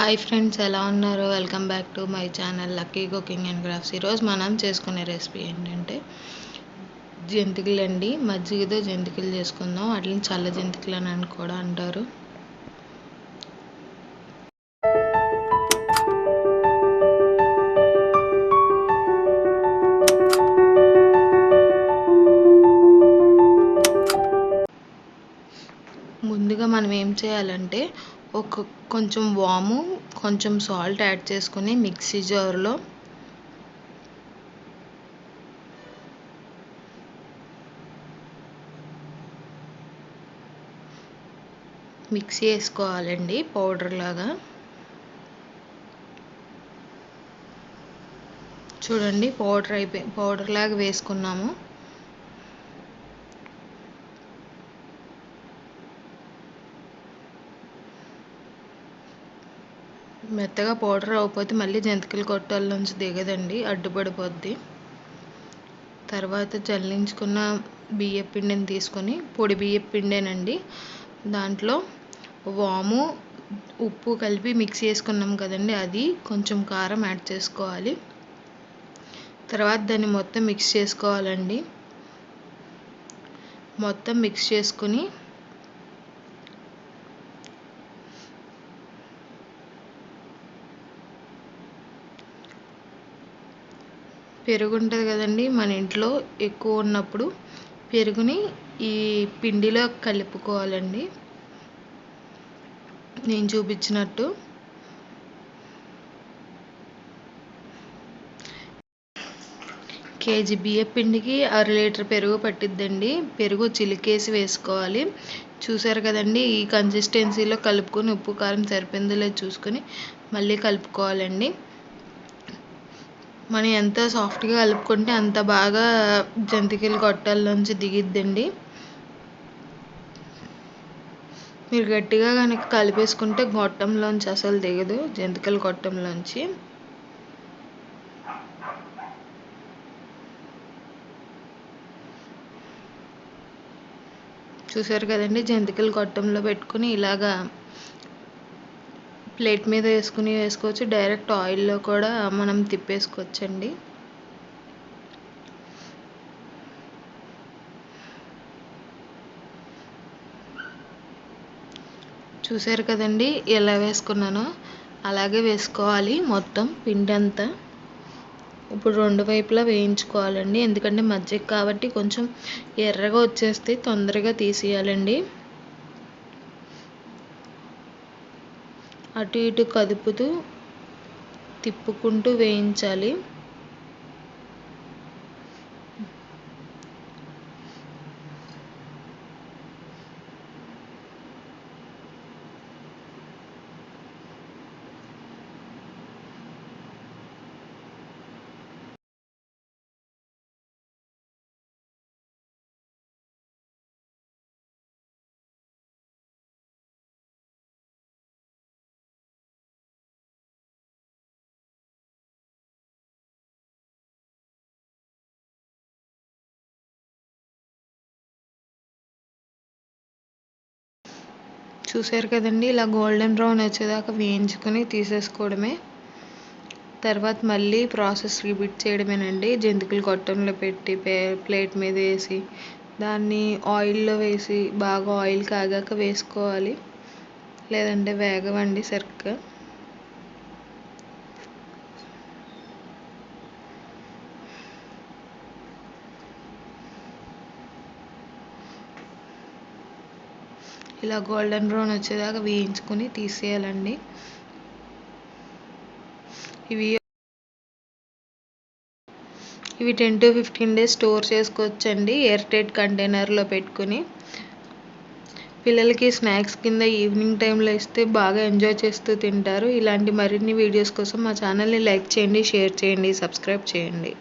Hi friends ఎలా ఉన్నారు? Welcome back to my channel lucky cooking and crafts ఈరోజు మనం చేసుకునే రెసిపీ ఏంటంటే జంతికలు అండి మజ్జిగతో జంతికలు చేసుకుందాం. వాటిని చల్ల జంతికలు అని కూడా అంటారు. ముందుగా మనం ఏం చేయాలంటే ఒక కొంచెం వాము కొంచెం సాల్ట్ యాడ్ చేసుకుని మిక్సీ జార్లో మిక్సీ వేసుకోవాలండి పౌడర్ లాగా. చూడండి పౌడర్ అయిపోయి పౌడర్ లాగా వేసుకున్నాము. మెత్తగా పౌడర్ అవ్వకపోతే మళ్ళీ జంతికలు కొట్టాల నుంచి దిగదండి అడ్డుపడిపోద్ది. తర్వాత జల్లించుకున్న బియ్య పిండిని తీసుకొని పొడి బియ్య పిండేనండి. దాంట్లో వాము ఉప్పు కలిపి మిక్స్ చేసుకున్నాం కదండి అది కొంచెం కారం యాడ్ చేసుకోవాలి. తర్వాత దాన్ని మొత్తం మిక్స్ చేసుకోవాలండి. మొత్తం మిక్స్ చేసుకుని పెరుగు ఉంటుంది కదండి మన ఇంట్లో ఎక్కువ ఉన్నప్పుడు పెరుగుని ఈ పిండిలో కలుపుకోవాలండి. నేను చూపించినట్టు. కేజీ బియ్యం పిండికి అర లీటర్ పెరుగు పట్టిద్దండి. పెరుగు చిలికేసి వేసుకోవాలి. చూసారు కదండి ఈ కన్సిస్టెన్సీలో కలుపుకొని ఉప్పు కారం సరిపోయిందో లేదో చూసుకొని మళ్ళీ కలుపుకోవాలండి. మనం ఎంత సాఫ్ట్గా కలుపుకుంటే అంత బాగా జంతికలు గొట్టాల్లోంచి దిగిద్దండి. మీరు గట్టిగా కనుక కలిపేసుకుంటే గొట్టంలోంచి అసలు దిగదు జంతికల గొట్టంలోంచి. చూసారు కదండి జంతికలు గొట్టంలో పెట్టుకుని ఇలాగా ప్లేట్ మీద వేసుకుని వేసుకోవచ్చు. డైరెక్ట్ ఆయిల్లో కూడా మనం తిప్పేసుకోవచ్చండి. చూసారు కదండి ఎలా వేసుకున్నానో? అలాగే వేసుకోవాలి మొత్తం పిండి అంతా ఇప్పుడు రెండు వైపులా వేయించుకోవాలండి. ఎందుకంటే మజ్జిగ కాబట్టి కొంచెం ఎర్రగా వచ్చేస్తే తొందరగా తీసేయాలండి. అటు ఇటు కదుపుతూ తిప్పుకుంటూ వేయించాలి. చూసారు కదండి ఇలా గోల్డెన్ బ్రౌన్ వచ్చేదాకా వేయించుకొని తీసేసుకోవడమే. తర్వాత మళ్ళీ ప్రాసెస్ రిపీట్ చేయడమేనండి. జంతికలు గొట్టంలో పెట్టి ప్లేట్ మీద వేసి దాన్ని ఆయిల్లో వేసి బాగా ఆయిల్ కాగాక వేసుకోవాలి. లేదంటే వేగవండి సరిగ్గా. ఇలా గోల్డెన్ బ్రౌన్ వచ్చేదాకా వేయించుకొని తీసేయాలండి. ఇవి ఇవి ten to fifteen days store చేసుకోవచ్చండి. ఎయిర్ టైట్ కంటైనర్లో పెట్టుకుని. పిల్లలకి స్నాక్స్ కింద ఈవినింగ్ టైంలో ఇస్తే బాగా ఎంజాయ్ చేస్తూ తింటారు. ఇలాంటి మరిన్ని వీడియోస్ కోసం మా ఛానల్ని లైక్ చేయండి షేర్ చేయండి సబ్స్క్రైబ్ చేయండి.